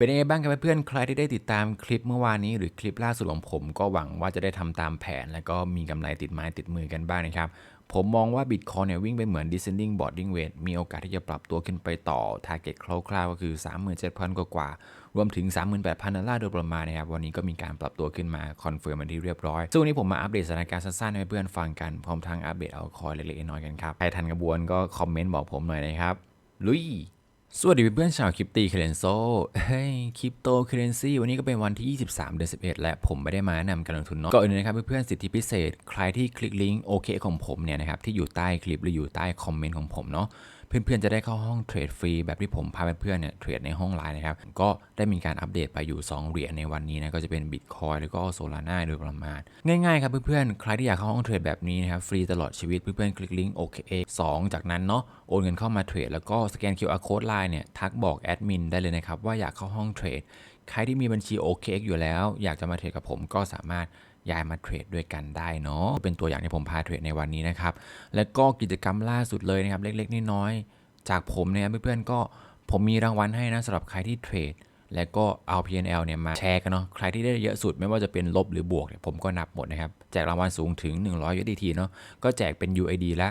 เป็นยังไงบ้างครับเพื่อนๆ ใครที่ได้ติดตามคลิปเมื่อวานนี้หรือคลิปล่าสุดของผมก็หวังว่าจะได้ทำตามแผน แล้วก็มีกำไรติดไม้ติดมือกันบ้างนะครับ ผมมองว่า Bitcoin เนี่ยวิ่งไปเหมือน descending boarding weight มีโอกาสที่จะปรับตัวขึ้นไปต่อ target คร่าวๆ ก็คือ 37,000 กว่ารวมถึง 38,000 ดอลลาร์โดยประมาณนะครับ วันนี้ก็มีการปรับตัวขึ้นมาคอนเฟิร์มมาที่เรียบร้อยซึ่งวันนี้ผมมาอัปเดตสถานการณ์สั้นๆให้เพื่อนฟังกันพร้อมทั้งอัปเดตเอาคอยเล็กๆน้อยๆกันครับใครทันกระบวนก็คอมเมนต์บอกผมหน่อยนะครับลุย สวัสดีเพื่อนๆชาวคริปตีเคเรนโซเฮ้ย คริปโตเคเรนซีวันนี้ก็เป็นวันที่ 23 เดือน 11 และผมไม่ได้มาแนะนำการลงทุนเนาะ ก็อื่นนะครับเพื่อนๆ สิทธิพิเศษ ใครที่คลิกลิงก์โอเคของผมเนี่ยนะครับ ที่อยู่ใต้คลิปหรืออยู่ใต้คอมเมนต์ของผมเนาะ เพื่อนๆจะได้เข้าห้องเทรดฟรีแบบที่ผมพาเพื่อนๆเนี่ยเทรดในห้องไลน์นะครับ ก็ได้มีการอัปเดตไปอยู่ 2 เหรียญในวันนี้นะก็จะเป็น Bitcoin แล้วก็ Solana โดยประมาณ ง่ายๆครับเพื่อนๆ ใครที่อยากเข้าห้องเทรดแบบนี้นะครับฟรีตลอดชีวิตเพื่อนๆคลิกลิงก์ OKA 2จากนั้นเนาะโอนเงินเข้ามาเทรดแล้วก็สแกน QR code line เนี่ยทักบอกแอดมินได้เลยนะครับว่าอยากเข้าห้องเทรดใครที่มีบัญชี OKX อยู่แล้ว อยากจะมาเทรดกับผมก็สามารถ ย้ายมาเทรดด้วยกันได้เนาะเป็นตัวอย่างที่ผมพาเทรดในวันนี้นะครับ แล้วก็กิจกรรมล่าสุดเลยนะครับ เล็กๆน้อยๆจากผมเนี่ยเพื่อนๆก็ผมมีรางวัลให้นะสำหรับใครที่เทรดแล้วก็เอา PNL เนี่ยมาแชร์กันเนาะใครที่ได้เยอะสุดไม่ว่าจะเป็นลบหรือบวกเนี่ยผมก็นับหมดนะครับ แจกรางวัลสูงถึง 100 USDT เนาะก็แจกเป็น UID ละ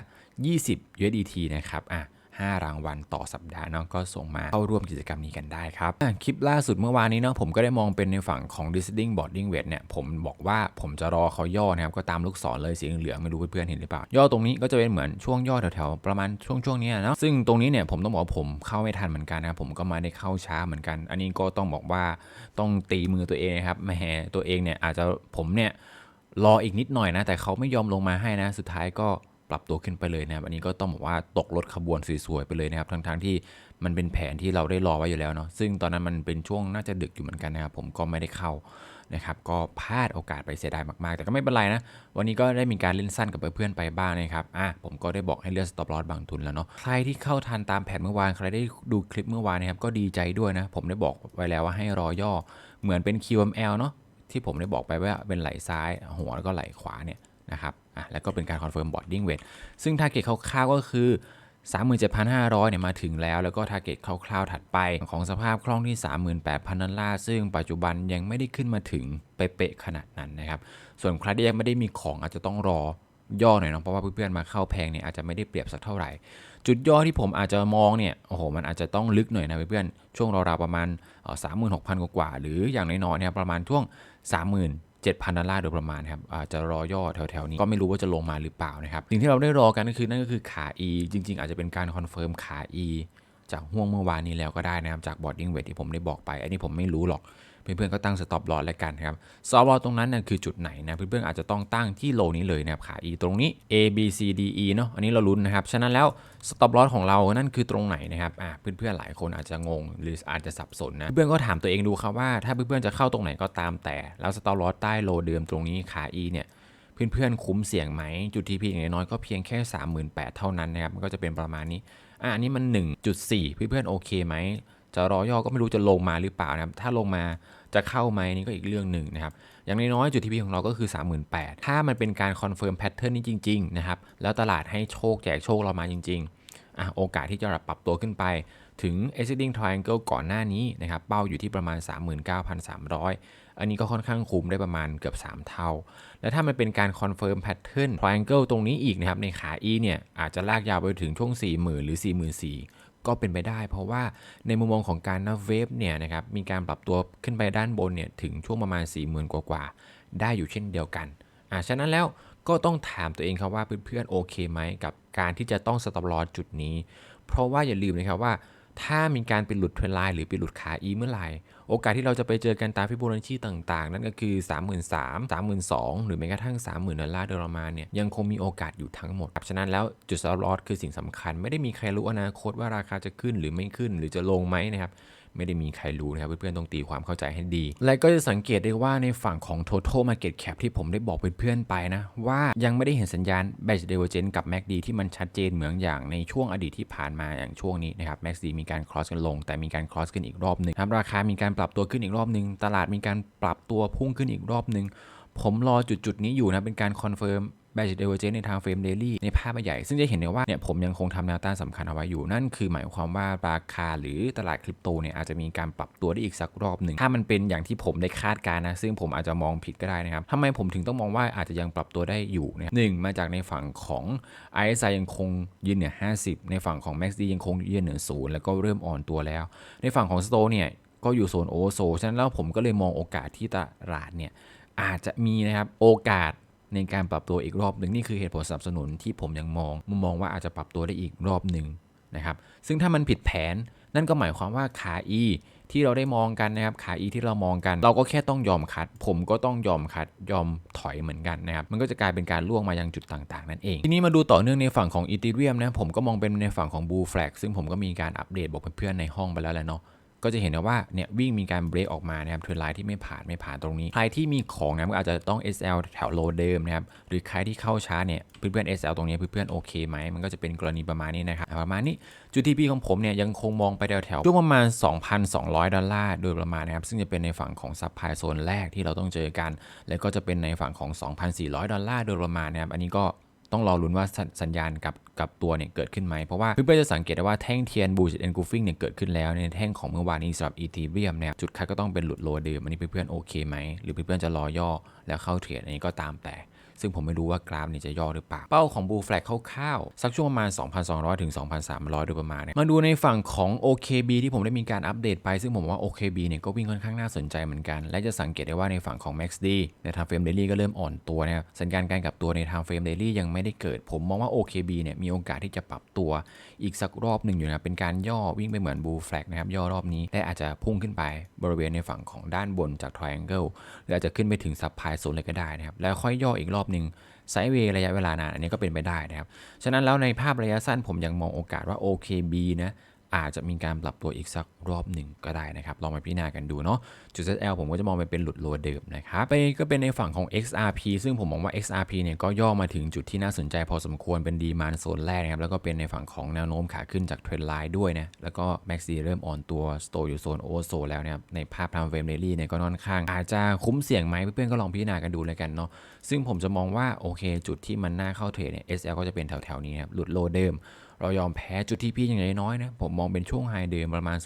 20 USDT นะครับอะ 5 รางวัลต่อสัปดาห์เนาะก็ส่งมาเข้าร่วมกิจกรรมนี้กันได้ครับคลิปล่าสุดเมื่อวานนี้เนาะผมก็ได้มองเป็นในฝั่งของ descending boarding weight เนี่ยผมบอกว่าผมจะรอเขาย่อนะครับก็ตามลูกศรเลยสีเหลืองไม่รู้เพื่อนๆเห็นหรือเปล่า ย่อตรงนี้ก็จะเป็นเหมือนช่วงย่อแถวๆประมาณช่วงช่วงๆนี้เนาะซึ่งตรงนี้เนี่ยผมต้องบอกว่าผมเข้าไม่ทันเหมือนกันนะครับผมก็มาได้เข้าช้าเหมือนกัน อันนี้ก็ต้องบอกว่าต้องตีมือตัวเองนะครับแหมตัวเองเนี่ยอาจจะผมเนี่ยรออีกนิดหน่อยนะ แต่เขาไม่ยอมลงมาให้นะ สุดท้ายก็ ปรับตัวขึ้นไปเลยนะครับ อันนี้ก็ต้องบอกว่าตกรถขบวนสวยๆไปเลยนะครับ ทั้งๆที่มันเป็นแผนที่เราได้รอไว้อยู่แล้วเนาะ ซึ่งตอนนั้นมันเป็นช่วงน่าจะดึกอยู่เหมือนกันนะครับ ผมก็ไม่ได้เข้านะครับ ก็พลาดโอกาสไปเสียดายมากๆ แต่ก็ไม่เป็นไรนะ วันนี้ก็ได้มีการเล่นสั้นกับเพื่อนๆไปบ้างนะครับ อะผมก็ได้บอกให้เลือก stop loss บางทุนแล้วเนาะ ใครที่เข้าทันตามแผนเมื่อวาน ใครได้ดูคลิปเมื่อวานนะครับ ก็ดีใจด้วยนะ ผมได้บอกไว้แล้วว่าให้รอย่อ เหมือนเป็น QML เนาะ ที่ผมได้บอกไปว่าเป็นไหลซ้าย หัวแล้วก็ไหลขวาเนี่ยนะครับ อะแล้วก็เป็นการคอนเฟิร์มบอดดิ้งเวทซึ่งทาร์เก็ตคร่าวๆก็คือ 37,500เนี่ยมาถึงแล้ว แล้วก็ทาร์เก็ตคร่าวๆถัดไปของสภาพคล่องที่ 38,000ดอลลาร์ซึ่งปัจจุบันยังไม่ได้ขึ้นมาถึงเป๊ะๆขนาดนั้นนะครับ ส่วนใครที่ยังไม่ได้มีของอาจจะต้องรอย่อหน่อยเนาะเพราะว่าเพื่อนๆมาเข้าแพงเนี่ยอาจจะไม่ได้เปรียบสักเท่าไหร่ จุดย่อที่ผมอาจจะมองเนี่ยโอ้โหมันอาจจะต้องลึกหน่อยนะเพื่อนๆช่วงราวๆประมาณสามหมื่นหกพันกว่า หรืออย่างน้อยๆเนี่ยประมาณช่วง 7,000 ดอลลาร์โดยประมาณครับอาจะรอย่อแถวๆนี้ก็ไม่รู้ว่าจะลงมาหรือเปล่านะครับสิ่งที่เราได้รอกันก็คือนั่นก็คือขา E จริง ๆ อาจจะเป็นการคอนเฟิร์มขา E จากห่วงเมื่อวานนี้แล้วก็ได้นะครับจากบอร์ดดิ้งเวทที่ผมได้บอกไป อันนี้ผมไม่รู้หรอก เพื่อนๆก็ตั้งสต็อปลอสแล้วกันครับสต็อปลอสตรงนั้นน่ะคือจุดไหนนะเพื่อนๆอาจจะต้องตั้งที่โลนี้เลยนะครับขา E ตรงนี้ A B C D E เนาะอันนี้เราลุ้นนะครับ ฉะนั้นแล้วสต็อปลอสของเรานั่นคือตรงไหนนะครับอ่าเพื่อนๆหลายคนอาจจะงงหรืออาจจะสับสนนะเพื่อนๆก็ถามตัวเองดูครับว่าถ้าเพื่อนๆจะเข้าตรงไหนก็ตามแต่ แล้วสต็อปลอสใต้โลเดิมตรงนี้ขา E เนี่ยเพื่อนๆ คุ้มเสี่ยงไหม จุดที่พีอย่างน้อยก็เพียงแค่ 38,000 เท่านั้นนะครับ มันก็จะเป็นประมาณนี้ อะอันนี้มัน 1.4 เพื่อนๆ โอเคไหม จะรอย่อก็ไม่รู้จะลงมาหรือเปล่านะครับ ถ้าลงมา จะเข้าไหมนี่ก็อีกเรื่องหนึ่งนะครับ อย่างน้อยๆจุดทีพีของเราก็คือ 38,000ถ้ามันเป็นการคอนเฟิร์มแพทเทิร์นนี้จริงๆนะครับ แล้วตลาดให้โชคแจกโชคเรามาจริงๆอะโอกาสที่จะปรับตัวขึ้นไปถึง ascending triangle ก่อนหน้านี้นะครับ เป้าอยู่ที่ประมาณ 39,300 อันนี้ก็ค่อนข้างคุ้มได้ประมาณเกือบ 3 เท่า และถ้ามันเป็นการคอนเฟิร์มแพทเทิร์น triangle ตรงนี้อีกนะครับ ในขา E เนี่ย อาจจะลากยาวไปถึงช่วง 40,000 หรือ 44,000 ก็เป็นไปได้ เพราะว่าในมุมมองของการนับเวฟเนี่ยนะครับมีการปรับตัวขึ้นไปด้านบนเนี่ยถึงช่วงประมาณ 40,000 กว่าๆได้อยู่เช่นเดียวกันอ่าฉะนั้นแล้วก็ต้องถามตัวเองครับว่าเพื่อนๆโอเคไหมกับการที่จะต้องสต็อปลอสจุดนี้ เพราะว่าอย่าลืมนะครับว่า ถ้ามีการเป็นหลุดเทรนไลน์หรือเป็นหลุดขาอีเมื่อไหร่ โอกาสที่เราจะไปเจอกันตามฟิโบนัชชีต่าง ๆ นั่นก็คือ 33,000 32,000 หรือแม้กระทั่ง 30,000ดอลลาร์โดยประมาณเนี่ยยังคงมีโอกาสอยู่ทั้งหมดอับฉะนั้นแล้วจุดสต็อปลอสคือสิ่งสำคัญ ไม่ได้มีใครรู้อนาคตว่าราคาจะขึ้นหรือไม่ขึ้น หรือจะลงไหมนะครับ ไม่ได้มีใครรู้นะครับเพื่อนๆต้องตีความเข้าใจให้ดี และก็จะสังเกตได้ว่าในฝั่งของ total market cap ที่ผมได้บอกเพื่อนๆไปนะ ว่ายังไม่ได้เห็นสัญญาณ batch divergence กับ MACD ที่มันชัดเจนเหมือนอย่างในช่วงอดีตที่ผ่านมาอย่างช่วงนี้นะครับ MACD มีการ cross กันลง แต่มีการ cross กันอีกรอบหนึ่งครับราคามีการปรับตัวขึ้นอีกรอบหนึ่งตลาดมีการปรับตัวพุ่งขึ้นอีกรอบหนึ่งผมรอจุดๆนี้อยู่นะเป็นการคอนเฟิร์ม confirm bearish divergence ในทางเฟรม daily ในภาพใหญ่ ซึ่งจะเห็นได้ว่าเนี่ยผมยังคงทำแนวต้านสำคัญเอาไว้อยู่ นั่นคือหมายความว่าราคาหรือตลาดคริปโตเนี่ยอาจจะมีการปรับตัวได้อีกสักรอบหนึ่ง ถ้ามันเป็นอย่างที่ผมได้คาดการณ์นะ ซึ่งผมอาจจะมองผิดก็ได้นะครับทำไมผมถึงต้องมองว่าอาจจะยังปรับตัวได้อยู่เนะครับหนึ่งมาจากในฝั่งของ RSI ยังคงยืนเหนือ 50 ในฝั่งของ MACD ยังคงยืนเหนือศูนย์แล้วก็เริ่มอ่อนตัวแล้ว ในฝั่งของ s t o เนี่ยก็อยู่โซนโอโซฉะนั้นแล้วผมก็เลยมองโอกาสที่ตลาดเนี่ยอาจจะมีนะครับโอกาส ในการปรับตัวอีกรอบหนึ่งนี่คือเหตุผลสนับสนุนที่ผมยังมองมุมมองว่าอาจจะปรับตัวได้อีกรอบหนึ่งนะครับซึ่งถ้ามันผิดแผนนั่นก็หมายความว่าขา E ที่เราได้มองกันนะครับขา E ที่เรามองกัน เราก็แค่ต้องยอมคัด ผมก็ต้องยอมคัดยอมถอยเหมือนกันนะครับมันก็จะกลายเป็นการล่วงมายังจุดต่างๆ นั่นเอง ทีนี้มาดูต่อเนื่องในฝั่งของอี e เ e ียมนะผมก็มองเป็นในฝั่งของ Blue Flag ซึ่งผมก็มีการอัปเดตบอกเพื่อนๆในห้องไปแล้วแหละเนาะ ก็จะเห็นนะว่าเนี่ยวิ่งมีการเบรกออกมานะครับเทรนไลน์ที่ไม่ผ่านไม่ผ่านตรงนี้ ใครที่มีของนะก็อาจจะต้อง SL แถวโลเดิมนะครับหรือใครที่เข้าช้าเนี่ยเพื่อนๆ SL ตรงนี้เพื่อนๆโอเคไหมมันก็จะเป็นกรณีประมาณนี้นะครับประมาณนี้จุดที่พี่ของผมเนี่ยยังคงมองไปแถวแถวช่วงประมาณ 2,200 ดอลลาร์โดยประมาณนะครับซึ่งจะเป็นในฝั่งของซับไพโซนแรกที่เราต้องเจอกัน แล้วก็จะเป็นในฝั่งของ 2,400 ดอลลาร์โดยประมาณนะครับอันนี้ก็ ต้องรอลุ้นว่าสัญญาณกับกับตัวเนี่ยเกิดขึ้นไหม เพราะว่าเพื่อนๆจะสังเกตได้ว่าแท่งเทียนบูชเอนกูฟิงเนี่ยเกิดขึ้นแล้วในแท่งของเมื่อวานนี้สำหรับอีทีเรียมเนี่ยจุดคัดก็ต้องเป็นหลุดโลเดิมอันนี้เพื่อนๆโอเคไหมหรือเพื่อนๆจะรอย่อแล้วเข้าเทรดอันนี้ก็ตามแต่ ซึ่งผมไม่รู้ว่ากราฟนี่จะย่อหรือเปล่า เป้าของบูแฟลกคร่าวๆสักช่วงประมาณ 2,200 ถึง 2,300 โดยประมาณเนี่ยมาดูในฝั่งของ OKB ที่ผมได้มีการอัปเดตไป ซึ่งผมว่า OKB เนี่ยก็วิ่งค่อนข้างน่าสนใจเหมือนกัน และจะสังเกตได้ว่าในฝั่งของ MACD ในทางเฟรมเดลี่ก็เริ่มอ่อนตัวนะครับสัญญาณการกลับตัวในทางเฟรมเดลี่ยังไม่ได้เกิด ผมมองว่า OKB เนี่ยมีโอกาสที่จะปรับตัว อีกสักรอบหนึ่งอยู่นะเป็นการย่อวิ่งไปเหมือนบูแฟลกนะครับย่อรอบนี้และอาจจะพุ่งขึ้นไปบริเวณในฝั่งของด้านบนจาก triangle หรืออาจจะขึ้นไปถึงซับไพโซนเลยก็ได้นะครับแล้วค่อยย่ออีกรอบหนึ่งไซด์เวย์ระยะเวลานานอันนี้ก็เป็นไปได้นะครับ ฉะนั้นแล้วในภาพระยะสั้นผมยังมองโอกาสว่า OKB นะ อาจจะมีการปรับตัวอีกสักรอบหนึ่งก็ได้นะครับ ลองไปพิจารณากันดูเนาะจุด ZL ผมก็จะมองไปเป็นหลุดโลเดิมนะครับไปก็เป็นในฝั่งของ XRP ซึ่งผมมองว่า XRP เนี่ยก็ย่อมาถึงจุดที่น่าสนใจพอสมควรเป็นดีมานโซนแรกนะครับ แล้วก็เป็นในฝั่งของแนวโน้มขาขึ้นจากเทรนไลน์ด้วยนะ แล้วก็ MACD เริ่มอ่อนตัวสโตอยู่โซนโอโซแล้วนะครับ ในภาพทางเฟรมเดลี่เนี่ยก็ค่อนข้าง อาจจะคุ้มเสี่ยงไหมเพื่อนๆก็ลองพิจารณากันดูเลยกันเนาะซึ่งผมจะมองว่าโอเค จุดที่มันน่าเข้าเทรดเนี่ย SL ก็จะเป็นแถวๆนี้ครับหลุดโลเดิม เรายอมแพ้จุดที่พี่อย่างน้อยๆนะผมมองเป็นช่วงไฮเดิมประมาณ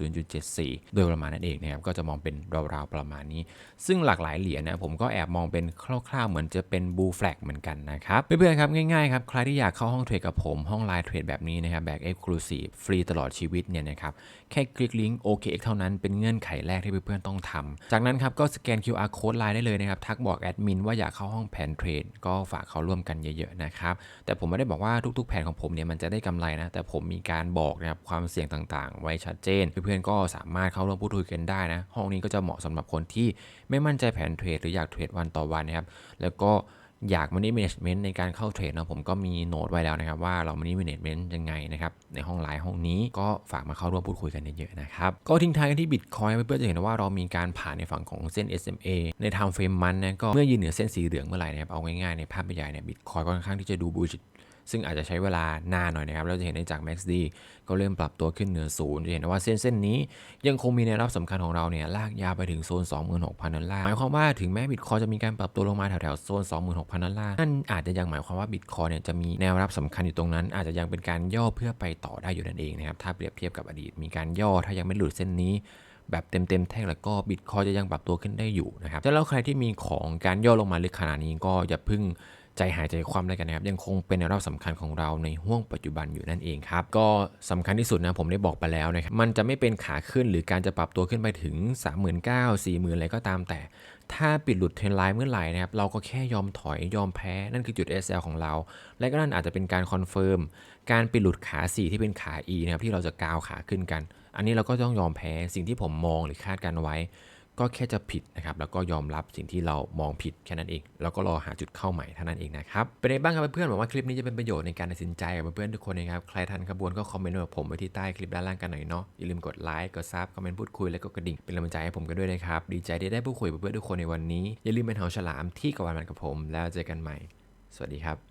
0.74 โดยประมาณนั่นเองนะครับก็จะมองเป็นราวๆประมาณนี้ ซึ่งหลากหลายเหรียญนะผมก็แอบมองเป็นคร่าวๆเหมือนจะเป็นบูแฟลกเหมือนกันนะครับเพื่อนๆครับง่ายๆครับใครที่อยากเข้าห้องเทรดกับผมห้องไลน์เทรดแบบนี้นะครับแบบ Exclusive ฟฟรีตลอดชีวิตเนี่ยนะครับแค่คลิกลิงก์ OKX เท่านั้นเป็นเงื่อนไขแรกที่เพื่อนๆต้องทำจากนั้นครับก็สแกน QR code ไลน์ได้เลยนะครับทักบอกแอดมินว่าอยากเข้าห้องแผนเทรดก็ฝากเขาร่วมกันเยอะๆนะครับแต่ผมไม่ได้บอกว่าทุกๆแผนของผมเนี่ยมันจะได้กำไรนะแต่ผมมีการบอกนะครับความเสี่ยงต่างๆ ไว้ชัดเจน เพื่อนๆก็สามารถเข้าร่วมพูดคุยกันได้นะ ห้องนี้ก็จะเหมาะสำหรับคนที่ไม่มั่นใจแผนเทรดหรืออยากเทรดวันต่อวันนะครับ แล้วก็อยากมันนี่ management ในการเข้าเทรดนะผมก็มีโน้ตไว้แล้วนะครับ ว่าเรามันนี่ management ยังไงนะครับ ในห้องไลน์ห้องนี้ก็ฝากมาเข้าร่วมพูดคุยกันเยอะๆนะครับ ก็ทิ้งท้ายกันที่ Bitcoin เพื่อนๆจะเห็นว่าเรามีการผ่านในฝั่งของเส้น SMA ใน time frame มันนะก็เมื่อยืนเหนือเส้นสีเหลืองเมื่อไหร่นะครับ เอาง่ายๆในภาพใหญ่เนี่ย Bitcoin ก็ค่อนข้างที่จะดูบูช ซึ่งอาจจะใช้เวลานานหน่อยนะครับ เราจะเห็นได้จาก MACD ก็เริ่มปรับตัวขึ้นเหนือศูนย์จะเห็นว่าเส้นเส้นนี้ยังคงมีแนวรับสำคัญของเราเนี่ยลากยาวไปถึงโซน 26,000 ดอลลาร์ หมายความว่าถึงแม้บิตคอยจะมีการปรับตัวลงมาแถวๆโซน 26,000 ดอลลาร์ นั่นอาจจะยังหมายความว่าบิตคอยเนี่ยจะมีแนวรับสำคัญอยู่ตรงนั้น อาจจะยังเป็นการย่อเพื่อไปต่อได้อยู่นั่นเองนะครับ ถ้าเปรียบเทียบกับอดีต มีการย่อถ้ายังไม่หลุดเส้นนี้แบบเต็มๆแท่งแล้วก็บิตคอยจะยังปรับตัวขึ้นได้อยู่นะครับแล้วใครที่มีของการย่อลงมาลึกขนาดนี้ก็อย่าพิ่ง ใจหายใจคว่ำเลยกันนะครับ ยังคงเป็นแนวรับสำคัญของเราในห่วงปัจจุบันอยู่นั่นเองครับ ก็สำคัญที่สุดนะผมได้บอกไปแล้วนะครับ มันจะไม่เป็นขาขึ้นหรือการจะปรับตัวขึ้นไปถึง 39,000 40,000อะไรก็ตามแต่ ถ้าปิดหลุดเทรนไลน์เมื่อไหร่นะครับ เราก็แค่ยอมถอยยอมแพ้นั่นคือจุด SL ของเรา และก็นั่นอาจจะเป็นการคอนเฟิร์มการปิดหลุดขา 4 ที่เป็นขา E นะครับที่เราจะกาวขาขึ้นกัน อันนี้เราก็ต้องยอมแพ้สิ่งที่ผมมองหรือคาดการไว้ ก็แค่จะผิดนะครับแล้วก็ยอมรับสิ่งที่เรามองผิดแค่นั้นเอง แล้วก็รอหาจุดเข้าใหม่เท่านั้นเองนะครับเป็นไงบ้างครับเพื่อนๆหวังว่าคลิปนี้จะเป็นประโยชน์ในการตัดสินใจกับเพื่อนๆทุกคนนะครับใครทันขบวนก็คอมเมนต์ไว้กับผมไว้ที่ใต้คลิปด้านล่างกันหน่อยเนาะอย่าลืมกดไลค์กดซับคอมเมนต์พูดคุยและก็กระดิ่งเป็นกำลังใจให้ผมกันด้วยนะครับดีใจที่ได้พูดคุยกับเพื่อนๆทุกคนในวันนี้อย่าลืมเป็นเหาฉลามที่กวันมันกับผม แล้วเจอกันใหม่ สวัสดีครับ